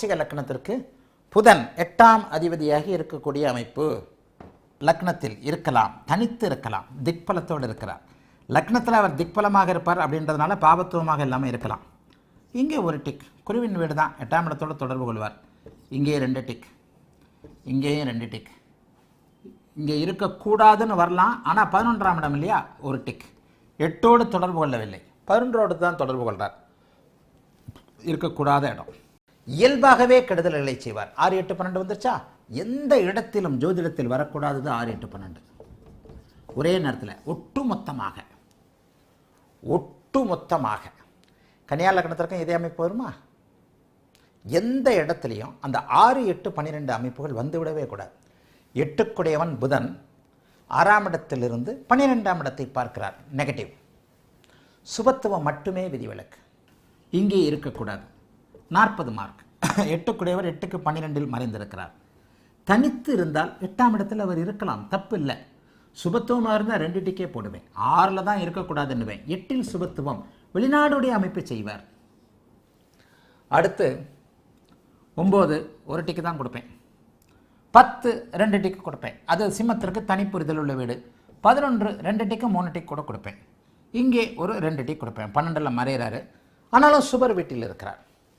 விருச்சிக லக்னத்திற்கு புதன் எட்டாம் அதிபதியாக இருக்கக்கூடிய அமைப்பு லக்னத்தில் இருக்கலாம் தனித்து இருக்கலாம் திக்பலத்தோடு இருக்கிறார். லக்னத்தில் அவர் திக்பலமாக இருப்பார் அப்படின்றதுனால பாபத்துவமாக இல்லாமல் இருக்கலாம். இங்கே ஒரு டிக் குருவின் வீடு தான் எட்டாம் இடத்தோடு தொடர்பு கொள்வார். இங்கே ரெண்டு டிக் இங்கேயும் ரெண்டு டிக். இங்கே இருக்கக்கூடாதுன்னு வரலாம் ஆனால் பதினொன்றாம் இடம் இல்லையா? ஒரு டிக். எட்டோடு தொடர்பு கொள்ளவில்லை. பதினொன்றோடு தான் தொடர்பு கொள்கிறார் இருக்கக்கூடாத இடம். இயல்பாகவே கெடுதல்களை செய்வார். ஆறு எட்டு பன்னெண்டு வந்துருச்சா? எந்த இடத்திலும் ஜோதிடத்தில் வரக்கூடாதது ஆறு எட்டு பன்னெண்டு. ஒரே நேரத்தில் ஒட்டுமொத்தமாக ஒட்டுமொத்தமாக கன்னியா லக்னத்திற்கும் இதே அமைப்பு வருமா? எந்த இடத்துலையும் அந்த ஆறு எட்டு பன்னிரெண்டு அமைப்புகள் வந்துவிடவே கூடாது. எட்டுக்குடையவன் புதன் ஆறாம் இடத்திலிருந்து பன்னிரெண்டாம் இடத்தை பார்க்கிறார். நெகட்டிவ். சுபத்துவம் மட்டுமே விதிவிலக்கு. இங்கே இருக்கக்கூடாது. நாற்பது மார்க் எட்டுக்குடையவர் எட்டுக்கு பன்னிரெண்டில் மறைந்திருக்கிறார். தனித்து இருந்தால் எட்டாம் இடத்தில் அவர் இருக்கலாம் தப்பு இல்லை சுபத்துவமாக இருந்தால் ரெண்டு டிக்கே போடுவேன். ஆறில் தான் இருக்கக்கூடாதுன்னுவேன். எட்டில் சுபத்துவம். வெளிநாடுடைய அமைப்பை செய்வார். அடுத்து ஒம்பது ஒரு டிக்கு தான் கொடுப்பேன். பத்து ரெண்டு டிக்கு கொடுப்பேன். அது சிம்மத்திற்கு தனிப்புரிதல் உள்ள வீடு. பதினொன்று ரெண்டு டிக்கு மூணு டிக் கூட கொடுப்பேன். இங்கே ஒரு ரெண்டு டிக் கொடுப்பேன். பன்னெண்டில் மறையிறாரு. ஆனாலும் சுபர் வீட்டில் இருக்கிறார்.